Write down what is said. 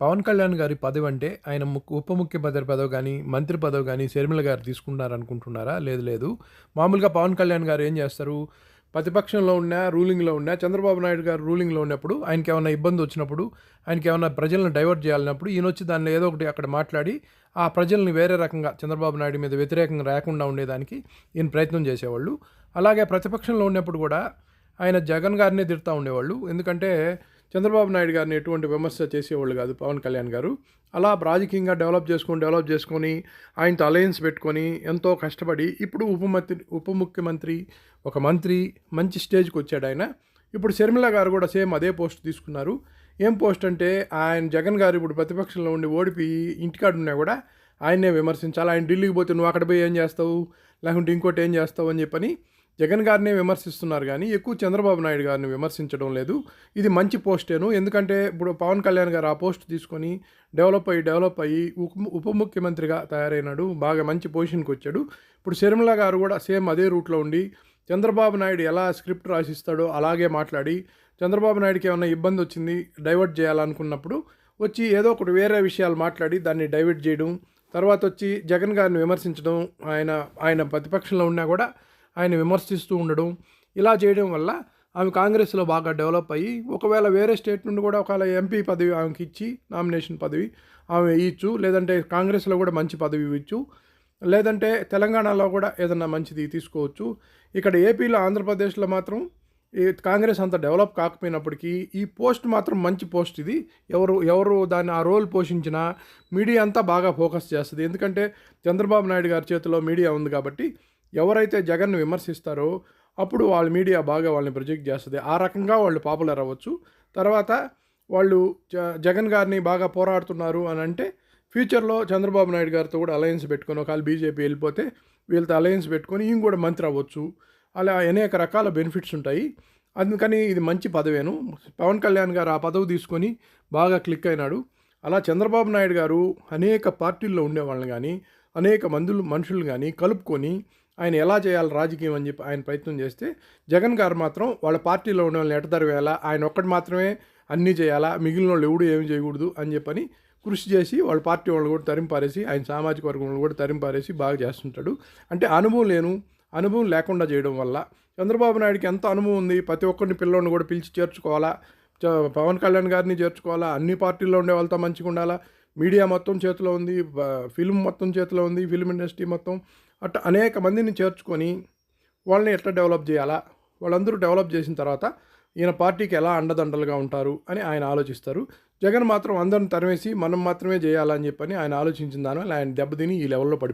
పవన్ కళ్యాణ్ గారి పదవి అంటే ఆయన ఉప ముఖ్యమంత్రి పదవి కానీ మంత్రి పదవి కానీ శర్మిల గారు తీసుకుంటున్నారనుకుంటున్నారా లేదు లేదు. మామూలుగా పవన్ కళ్యాణ్ గారు ఏం చేస్తారు? ప్రతిపక్షంలో ఉన్నా రూలింగ్లో ఉన్నా చంద్రబాబు నాయుడు గారు రూలింగ్లో ఉన్నప్పుడు ఆయనకి ఏమైనా ఇబ్బంది వచ్చినప్పుడు ఆయనకి ఏమైనా ప్రజలను డైవర్ట్ చేయాలన్నప్పుడు ఈయన వచ్చి దానిలో ఏదో ఒకటి అక్కడ మాట్లాడి ఆ ప్రజల్ని వేరే రకంగా చంద్రబాబు నాయుడు మీద వ్యతిరేకంగా రాకుండా ఉండేదానికి ఈయన ప్రయత్నం చేసేవాళ్ళు. అలాగే ప్రతిపక్షంలో ఉన్నప్పుడు కూడా ఆయన జగన్ గారినే తిడతా ఉండేవాళ్ళు. ఎందుకంటే చంద్రబాబు నాయుడు గారిని ఎటువంటి విమర్శ చేసేవాళ్ళు కాదు పవన్ కళ్యాణ్ గారు. అలా రాజకీయంగా డెవలప్ చేసుకొని డెవలప్ చేసుకొని ఆయనతో అలయన్స్ పెట్టుకొని ఎంతో కష్టపడి ఇప్పుడు ఉప మంత్రి ఉప ముఖ్యమంత్రి ఒక మంత్రి మంచి స్టేజ్కి వచ్చాడు ఆయన. ఇప్పుడు షర్మిల గారు కూడా సేమ్ అదే పోస్ట్ తీసుకున్నారు. ఏం పోస్ట్ అంటే ఆయన జగన్ గారు ఇప్పుడు ప్రతిపక్షంలో ఉండి ఓడిపోయి ఇంటికాడ ఉన్నా కూడా ఆయన్నే విమర్శించాలి. ఆయన ఢిల్లీకి పోతే నువ్వు అక్కడ పోయి ఏం చేస్తావు? లేకుంటే ఇంకోటి ఏం చేస్తావు అని చెప్పని జగన్ గారినే విమర్శిస్తున్నారు కానీ ఎక్కువ చంద్రబాబు నాయుడు గారిని విమర్శించడం లేదు. ఇది మంచి పోస్టేను. ఎందుకంటే ఇప్పుడు పవన్ కళ్యాణ్ గారు ఆ పోస్ట్ తీసుకొని డెవలప్ అయ్యి డెవలప్ అయ్యి ఉప- ఉప ముఖ్యమంత్రిగా తయారైనాడు. బాగా మంచి పొజిషన్కి వచ్చాడు. ఇప్పుడు శర్మిల గారు కూడా సేమ్ అదే రూట్లో ఉండి చంద్రబాబు నాయుడు ఎలా స్క్రిప్ట్ రాసిస్తాడో అలాగే మాట్లాడి చంద్రబాబు నాయుడుకి ఏమైనా ఇబ్బంది వచ్చింది డైవర్ట్ చేయాలనుకున్నప్పుడు వచ్చి ఏదో ఒకటి వేరే విషయాలు మాట్లాడి దాన్ని డైవర్ట్ చేయడం తర్వాత వచ్చి జగన్ గారిని విమర్శించడం ఆయన ఆయన ప్రతిపక్షంలో ఉన్నా కూడా ఆయన విమర్శిస్తూ ఉండడం ఇలా చేయడం వల్ల ఆమె కాంగ్రెస్లో బాగా డెవలప్ అయ్యి ఒకవేళ వేరే స్టేట్ నుండి కూడా ఒకవేళ ఎంపీ పదవి ఆమెకి ఇచ్చి నామినేషన్ పదవి ఆమె ఇచ్చు లేదంటే కాంగ్రెస్లో కూడా మంచి పదవి ఇవ్వచ్చు లేదంటే తెలంగాణలో కూడా ఏదన్నా మంచిది తీసుకోవచ్చు. ఇక్కడ ఏపీలో ఆంధ్రప్రదేశ్లో మాత్రం ఈ కాంగ్రెస్ అంత డెవలప్ కాకపోయినప్పటికీ ఈ పోస్ట్ మాత్రం మంచి పోస్ట్ ఇది. ఎవరు ఎవరు దాన్ని ఆ రోల్ పోషించినా మీడియా అంతా బాగా ఫోకస్ చేస్తుంది. ఎందుకంటే చంద్రబాబు నాయుడు గారి చేతిలో మీడియా ఉంది కాబట్టి ఎవరైతే జగన్ను విమర్శిస్తారో అప్పుడు వాళ్ళ మీడియా బాగా వాళ్ళని ప్రొజెక్ట్ చేస్తుంది. ఆ రకంగా వాళ్ళు పాపులర్ అవ్వచ్చు. తర్వాత వాళ్ళు జ జగన్ గారిని బాగా పోరాడుతున్నారు అని అంటే ఫ్యూచర్లో చంద్రబాబు నాయుడు గారితో కూడా అలయన్స్ పెట్టుకొని ఒకవేళ బీజేపీ వెళ్ళిపోతే వీళ్ళతో అలయన్స్ పెట్టుకొని ఈయన కూడా మంత్రి అవ్వచ్చు. అలా అనేక రకాల బెనిఫిట్స్ ఉంటాయి. అందుకని ఇది మంచి పదవేను. పవన్ కళ్యాణ్ గారు ఆ పదవి తీసుకొని బాగా క్లిక్ అయినాడు. అలా చంద్రబాబు నాయుడు గారు అనేక పార్టీల్లో ఉండేవాళ్ళని కానీ అనేక మందులు మనుషులు కానీ కలుపుకొని ఆయన ఎలా చేయాలి రాజకీయం అని చెప్పి ఆయన ప్రయత్నం చేస్తే జగన్ గారు మాత్రం వాళ్ళ పార్టీలో ఉన్న వాళ్ళని ఎటదరి వేయాలా? ఆయన ఒక్కటి మాత్రమే అన్నీ చేయాలా? మిగిలిన వాళ్ళు ఎవడు ఏమి చేయకూడదు అని చెప్పని కృషి చేసి వాళ్ళ పార్టీ వాళ్ళు కూడా తరింపారేసి ఆయన సామాజిక వర్గం వాళ్ళు కూడా తరింపారేసి బాగా చేస్తుంటాడు. అంటే అనుభవం లేను. అనుభవం లేకుండా చేయడం వల్ల చంద్రబాబు నాయుడుకి ఎంత అనుభవం ఉంది? ప్రతి ఒక్కరిని పిల్లోని కూడా పిలిచి చేర్చుకోవాలా? చ- పవన్ కళ్యాణ్ గారిని చేర్చుకోవాలా? అన్ని పార్టీల్లో ఉండే వాళ్ళతో మంచిగా ఉండాలా? మీడియా మొత్తం చేతిలో ఉంది ఫిల్మ్ మొత్తం చేతిలో ఉంది ఫిల్మ్ ఇండస్ట్రీ మొత్తం. అట్లా అనేక మందిని చేర్చుకొని వాళ్ళని ఎట్లా డెవలప్ చేయాలా? వాళ్ళందరూ డెవలప్ చేసిన తర్వాత ఈయన పార్టీకి ఎలా అండదండలుగా ఉంటారు అని ఆయన ఆలోచిస్తారు. జగన్ మాత్రం అందరిని తరిమేసి మనం మాత్రమే చేయాలని చెప్పని ఆయన ఆలోచించిన దానివల్ల ఆయన దెబ్బతిని ఈ లెవెల్లో పడిపోయి